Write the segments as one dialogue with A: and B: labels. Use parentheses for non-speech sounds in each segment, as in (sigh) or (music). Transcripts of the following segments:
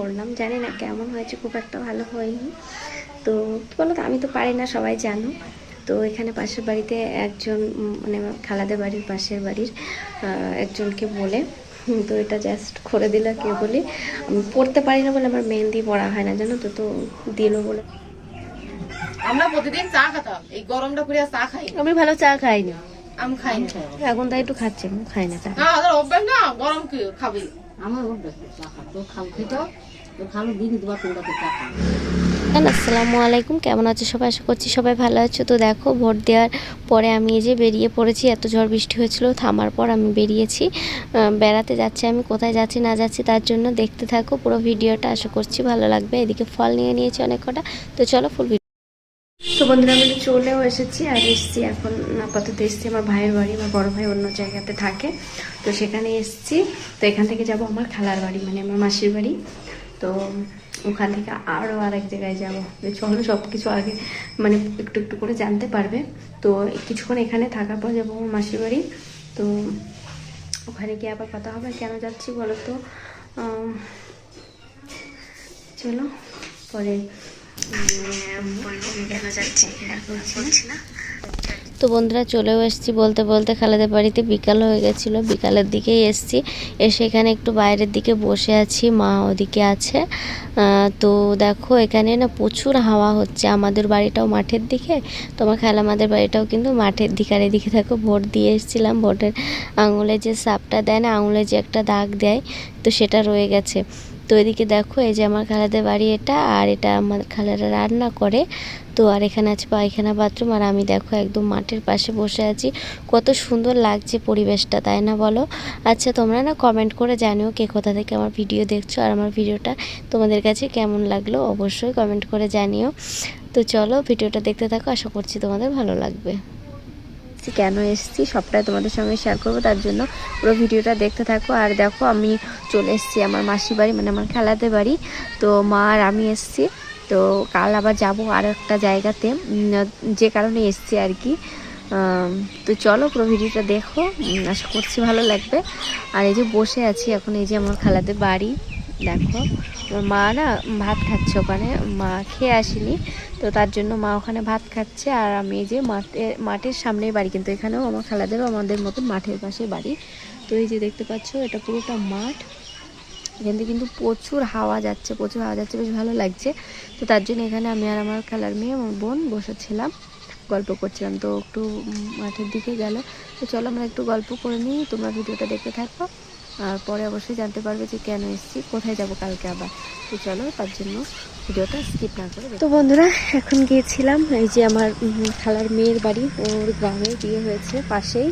A: করলাম। জানি না কেমন হয়েছে খুব একটা ভালো হয়নি। তো কী বলো তো আমি তো পারি না সবাই জানো। তো এখানে পাশের বাড়িতে একজন মানে খালাদের বাড়ির পাশের বাড়ির একজনকে বলে তো এটা জাস্ট করে দিল কে বলি আমি পড়তে পারি না বলে আমার মেহেন্দি পড়া হয় না জানো তো তো দিল বলে।
B: আমরা প্রতিদিন চা খেতাম এই গরমটা করে চা খাই
A: আমি ভালো চা খাই না
B: আমি খাই না
A: এখন তাই একটু খাচ্ছি আমি খাই না চা।
B: না অভ্যাস না গরম কি খাবি?
C: আমার অভ্যাস চা খেতে
A: আসসালামু আলাইকুম। কেমন আছো সবাই? আশা করছি সবাই ভালো আছো। তো দেখো ভোট দেওয়ার পরে আমি এই যে বেরিয়ে পড়েছি এত ঝড় বৃষ্টি হয়েছিল থামার পর আমি বেরিয়েছি। বেড়াতে যাচ্ছি আমি কোথায় যাচ্ছি না যাচ্ছি তার জন্য দেখতে থাকো পুরো ভিডিওটা। আশা করছি ভালো লাগবে। এদিকে ফল নিয়ে নিয়েছি অনেক কটা। তো চলো ফুল তো বন্ধুরা আমি চলেও এসেছি আর এসেছি এখন আপাতত এসেছি আমার ভাইয়ের বাড়ি। আমার বড় ভাই অন্য জায়গাতে থাকে। তো সেখানে এসেছি। তো এখান থেকে যাব আমার খালার বাড়ি মানে আমার মাসির বাড়ি। তো ওখান থেকে আরও আরেক জায়গায় যাব। চলো সব কিছু আগে মানে একটু একটু করে জানতে পারবে। তো কিছুক্ষণ এখানে থাকার পর যাব আমার মাসির বাড়ি। তো ওখানে গিয়ে আবার কথা হবে কেন যাচ্ছি বলো তো? চলো পরে কেন যাচ্ছি? না। তো বন্ধুরা চলেও এসেছি বলতে বলতে খালাদের বাড়িতে বিকাল হয়ে গেছিল। বিকালের দিকেই এসেছি। এসে এখানে একটু বাইরের দিকে বসে আছি, মা ওদিকে আছে। তো দেখো এখানে না প্রচুর হাওয়া হচ্ছে। আমাদের বাড়িটাও মাঠের দিকে, তোমার খালা আমাদের বাড়িটাও কিন্তু মাঠের দিকে। আর এদিকে থাকো ভোট দিয়ে এসেছিলাম ভোটের আঙুলে যে সাপটা দেয় না, আঙুলে যে একটা দাগ দেয়, তো সেটা রয়ে গেছে। তো এদিকে দেখো, এই যে আমার খালাদের বাড়ি এটা, আর এটা আমার খালারা রান্না করে। তো আর এখানে আছে পায়খানা বাথরুম, আর আমি দেখো একদম মাঠের পাশে বসে আছি। কত সুন্দর লাগছে পরিবেশটা, তাই না বলো? আচ্ছা তোমরা না কমেন্ট করে জানিও কে কোথা থেকে আমার ভিডিও দেখছ, আর আমার ভিডিওটা তোমাদের কাছে কেমন লাগল অবশ্যই কমেন্ট করে জানিও। তো চলো, ভিডিওটা দেখতে থাকো, আশা করছি তোমাদের ভালো লাগবে। কেন এসেছি, সবটাই তোমাদের সঙ্গে শেয়ার করব, তার জন্য পুরো ভিডিওটা দেখতে থাকো। আর দেখো, আমি চলে এসেছি আমার মাসি বাড়ি মানে আমার খেলাতে বাড়ি। তো মা আর আমি এসেছি। তো কাল আবার যাব আর একটা জায়গাতে যে কারণে এসেছি আর কি। তো চলো পুরো ভিডিওটা দেখো। আশা করছি ভালো লাগবে। আর এই যে বসে আছি এখন, এই যে আমার খালাদের বাড়ি। দেখো আমার মা না ভাত খাচ্ছে ওখানে, মা খেয়ে আসেনি, তো তার জন্য মা ওখানে ভাত খাচ্ছে, আর আমি যে মাঠে, মাঠের সামনেই বাড়ি, কিন্তু এখানেও আমার খালাদেরও আমাদের মতন মাঠের পাশে বাড়ি। তো এই যে দেখতে পাচ্ছ, এটা পুরোটা মাঠ, এখান কিন্তু প্রচুর হাওয়া যাচ্ছে, প্রচুর হাওয়া যাচ্ছে, বেশ ভালো লাগছে। তো তার জন্য এখানে আমি আর আমার খেলার মেয়ে আমার বোন বসেছিলাম, গল্প করছিলাম। তো একটু মাঠের দিকে গেল, তো চলো আমরা একটু গল্প করে নিই, তোমরা ভিডিওটা দেখতে থাকো। আর পরে অবশ্যই জানতে পারবে যে কেন এসেছি, কোথায় যাব কালকে আবার। তো চলো, তার জন্য ভিডিওটা স্কিপ না করে তো বন্ধুরা, এখন গিয়েছিলাম, এই যে আমার খালার মেয়ের বাড়ি, ওর গ্রামে বিয়ে হয়েছে পাশেই।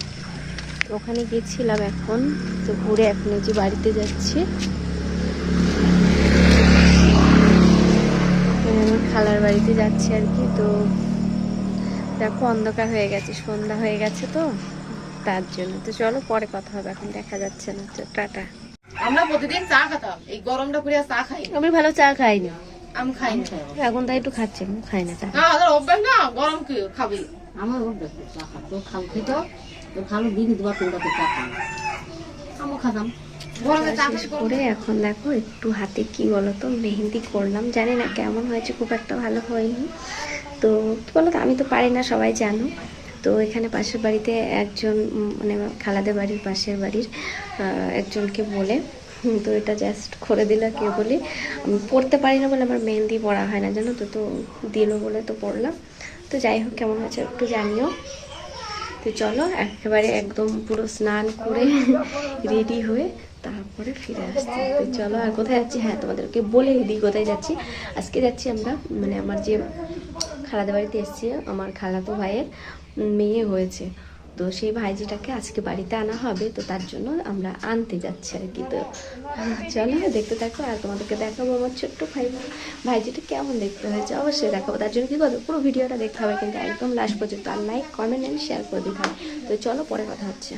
A: ওখানে গিয়েছিলাম এখন, তো ঘুরে এখন যে বাড়িতে যাচ্ছি। খালার বাড়িতে যাচ্ছি আর কি, তো দেখো অন্ধকার হয়ে গেছে, সন্ধ্যা হয়ে গেছে তো। তার জন্য। তো চলো পরে কথা হবে এখন দেখা যাচ্ছে না। তো টাটা।
B: আমরা প্রতিদিন চা খেতাম। এই গরমটা করে চা খাই।
A: আমি ভালো চা খাই না
B: আমি খাই না।
A: এখন তাই একটু খাচ্ছি আমি খাই না চা।
B: না অভ্যাস না গরম কি খাবি?
C: আমার অভ্যাস চা। তোর খাল খেতে তোর খালো দিদি দুবার তোমরা তো চা খাও আমিও খাতাম।
B: করে
A: এখন দেখো একটু হাতে কি বলতো মেহেন্দি করলাম। জানি না কেমন হয়েছে খুব একটা ভালো হয়নি। তো কি বলতো আমি তো পারি না সবাই জানো তো এখানে পাশের বাড়িতে একজন মানে খালাদের বাড়ির পাশের বাড়ির একজনকে বলে তো এটা জাস্ট করে দিল কে বলি আমি পড়তে পারি না বলে আমার মেহেন্দি পড়া হয় না, জানো তো তো দিল বলে তো পড়লাম। তো যাই হোক, কেমন হয়েছে একটু জানিও। তো চলো, একেবারে একদম পুরো স্নান করে (laughs) রেডি হয়ে তারপরে ফিরে আসছি। তো চলো, আর কোথায় যাচ্ছি? হ্যাঁ তোমাদেরকে বলে দিই কোথায় যাচ্ছি। আজকে যাচ্ছি আমরা মানে আমার যে খালাদের বাড়িতে এসেছি আমার খালাতো ভাইয়ের মেয়ে হয়েছে। তো সেই ভাইজিটাকে আজকে বাড়িতে আনা হবে, তো তার জন্য আমরা আনতে যাচ্ছি আর কি। তো চলো, দেখতে থাকো আর তোমাদেরকে দেখাবো আমার ছোট্ট ভাই ভাইজিটা কেমন দেখতে হয়েছে। অবশ্যই দেখাবো। তার জন্য কি করবে পুরো ভিডিওটা দেখতে হবে, কিন্তু একদম লাস্ট পর্যন্ত আর লাইক কমেন্ট অ্যান্ড শেয়ার করে দিতে হবে। তো চলো, পরে কথা হচ্ছে।